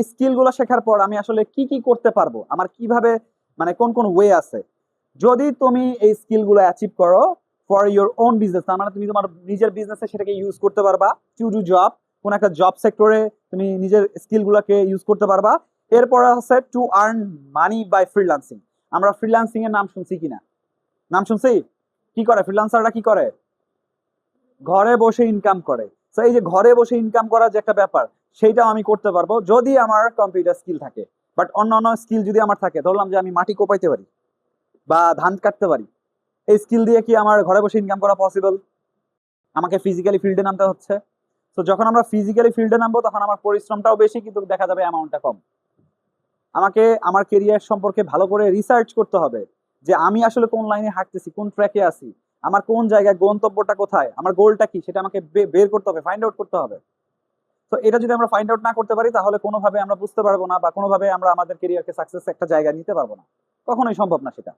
এই স্কিলগুলো শেখার পর আমি আসলে কি কি করতে পারব? আমার কীভাবে মানে কোন কোন ওয়ে আছে? যদি তুমি এই স্কিলগুলো অ্যাচিভ করো ফর ইউর ওন বিজনেস তার মানে তুমি তোমার নিজের বিজনেসে সেটাকে ইউজ করতে পারবা টু ডু জব কোন একটা জব সেক্টরে তুমি নিজের স্কিলগুলোকে ইউজ করতে পারবা। এরপরে হচ্ছে to earn money by freelancing আমরা ফ্রিল্যান্সিং এর নাম শুনছি কিনা? নাম শুনছি? কি করে? ফ্রিল্যান্সাররা কি করে? ঘরে বসে ইনকাম করে। তো এই যে ঘরে বসে ইনকাম করার যে একটা ব্যাপার, সেইটাও আমি করতে পারব যদি আমার কম্পিউটার স্কিল থাকে। বাট অন্য অন্য স্কিল যদি আমার থাকে, ধরলাম যে আমি মাটি কোপাইতে পারি বা ধান কাটতে পারি, এই স্কিল দিয়ে কি আমার ঘরে বসে ইনকাম করা পসিবল আমাকে ফিজিক্যালি ফিল্ডে নামতে হচ্ছে। তো যখন আমরা ফিজিক্যালি ফিল্ডে নামবো, তখন আমার পরিশ্রমটাও বেশি, কিন্তু দেখা যাবে অ্যামাউন্টটা কম। আমাকে, আমার কেরিয়ার সম্পর্কে ভালো করে রিসার্চ করতে হবে যে আমি আসলে কোন লাইনে হাঁটতেছি, কোন ট্র্যাকে আছি। আমার কোন জায়গায় গন্তব্যটা কোথায়? আমার গোলটা কি? সেটা আমাকে বের করতে হবে ফাইন্ড আউট করতে হবে। তো এটা যদি আমরা ফাইন্ড আউট না করতে পারি, তাহলে কোনোভাবে আমরা বুঝতে পারব না বা কোনোভাবে আমরা আমাদের কেরিয়ারকে সাকসেস একটা জায়গায় নিতে পারব না। কখনোই সম্ভব না সেটা।